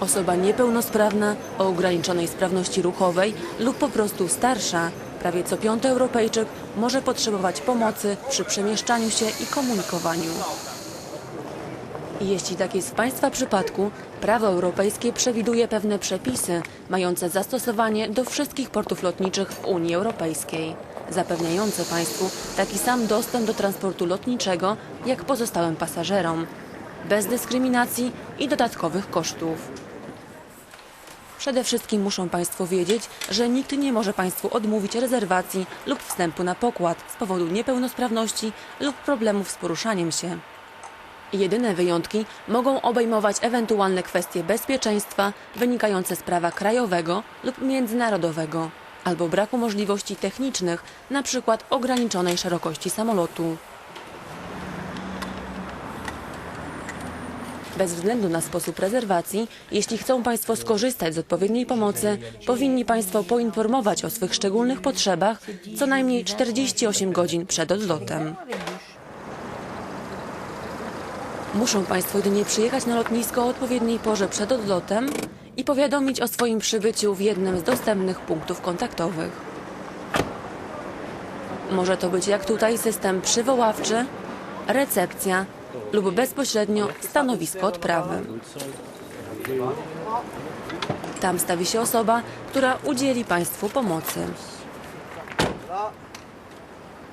Osoba niepełnosprawna, o ograniczonej sprawności ruchowej lub po prostu starsza, prawie co piąty Europejczyk może potrzebować pomocy przy przemieszczaniu się i komunikowaniu. Jeśli tak jest w Państwa przypadku, prawo europejskie przewiduje pewne przepisy mające zastosowanie do wszystkich portów lotniczych w Unii Europejskiej, zapewniające Państwu taki sam dostęp do transportu lotniczego jak pozostałym pasażerom, bez dyskryminacji i dodatkowych kosztów. Przede wszystkim muszą Państwo wiedzieć, że nikt nie może Państwu odmówić rezerwacji lub wstępu na pokład z powodu niepełnosprawności lub problemów z poruszaniem się. Jedyne wyjątki mogą obejmować ewentualne kwestie bezpieczeństwa wynikające z prawa krajowego lub międzynarodowego albo braku możliwości technicznych, np. ograniczonej szerokości samolotu. Bez względu na sposób rezerwacji, jeśli chcą Państwo skorzystać z odpowiedniej pomocy, powinni Państwo poinformować o swych szczególnych potrzebach co najmniej 48 godzin przed odlotem. Muszą Państwo jedynie przyjechać na lotnisko o odpowiedniej porze przed odlotem i powiadomić o swoim przybyciu w jednym z dostępnych punktów kontaktowych. Może to być jak tutaj system przywoławczy, recepcja lub bezpośrednio stanowisko odprawy. Tam stawi się osoba, która udzieli Państwu pomocy.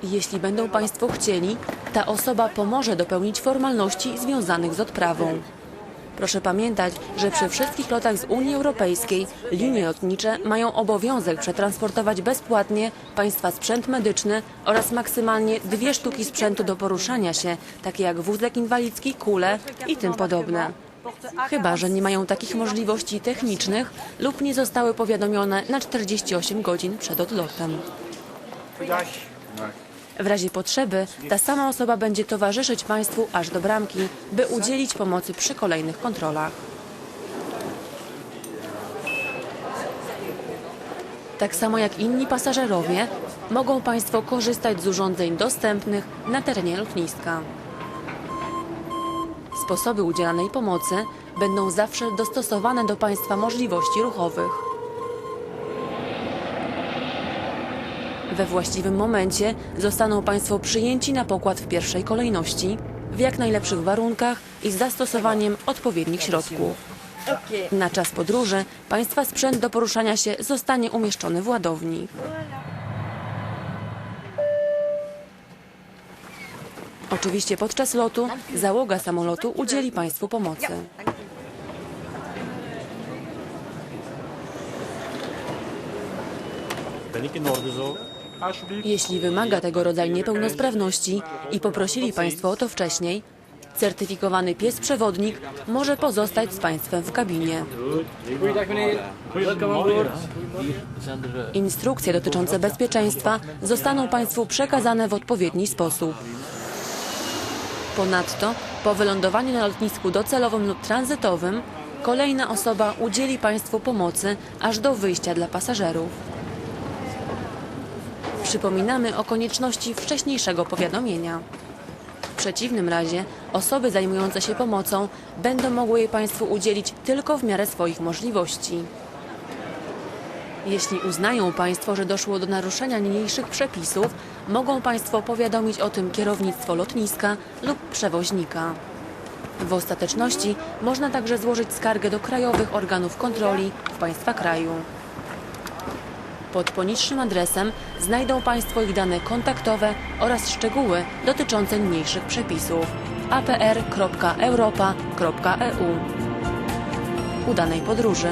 Jeśli będą Państwo chcieli, ta osoba pomoże dopełnić formalności związanych z odprawą. Proszę pamiętać, że przy wszystkich lotach z Unii Europejskiej linie lotnicze mają obowiązek przetransportować bezpłatnie Państwa sprzęt medyczny oraz maksymalnie dwie sztuki sprzętu do poruszania się, takie jak wózek inwalidzki, kule i tym podobne. Chyba, że nie mają takich możliwości technicznych lub nie zostały powiadomione na 48 godzin przed odlotem. W razie potrzeby ta sama osoba będzie towarzyszyć Państwu aż do bramki, by udzielić pomocy przy kolejnych kontrolach. Tak samo jak inni pasażerowie, mogą Państwo korzystać z urządzeń dostępnych na terenie lotniska. Sposoby udzielanej pomocy będą zawsze dostosowane do Państwa możliwości ruchowych. We właściwym momencie zostaną Państwo przyjęci na pokład w pierwszej kolejności, w jak najlepszych warunkach i z zastosowaniem odpowiednich środków. Na czas podróży Państwa sprzęt do poruszania się zostanie umieszczony w ładowni. Oczywiście podczas lotu załoga samolotu udzieli Państwu pomocy. Ben ik in orde zo? Jeśli wymaga tego rodzaj niepełnosprawności i poprosili Państwo o to wcześniej, certyfikowany pies przewodnik może pozostać z Państwem w kabinie. Instrukcje dotyczące bezpieczeństwa zostaną Państwu przekazane w odpowiedni sposób. Ponadto, po wylądowaniu na lotnisku docelowym lub tranzytowym, kolejna osoba udzieli Państwu pomocy aż do wyjścia dla pasażerów. Przypominamy o konieczności wcześniejszego powiadomienia. W przeciwnym razie osoby zajmujące się pomocą będą mogły jej Państwu udzielić tylko w miarę swoich możliwości. Jeśli uznają Państwo, że doszło do naruszenia niniejszych przepisów, mogą Państwo powiadomić o tym kierownictwo lotniska lub przewoźnika. W ostateczności można także złożyć skargę do krajowych organów kontroli w Państwa kraju. Pod poniższym adresem znajdą Państwo ich dane kontaktowe oraz szczegóły dotyczące niniejszych przepisów apr.europa.eu. Udanej podróży.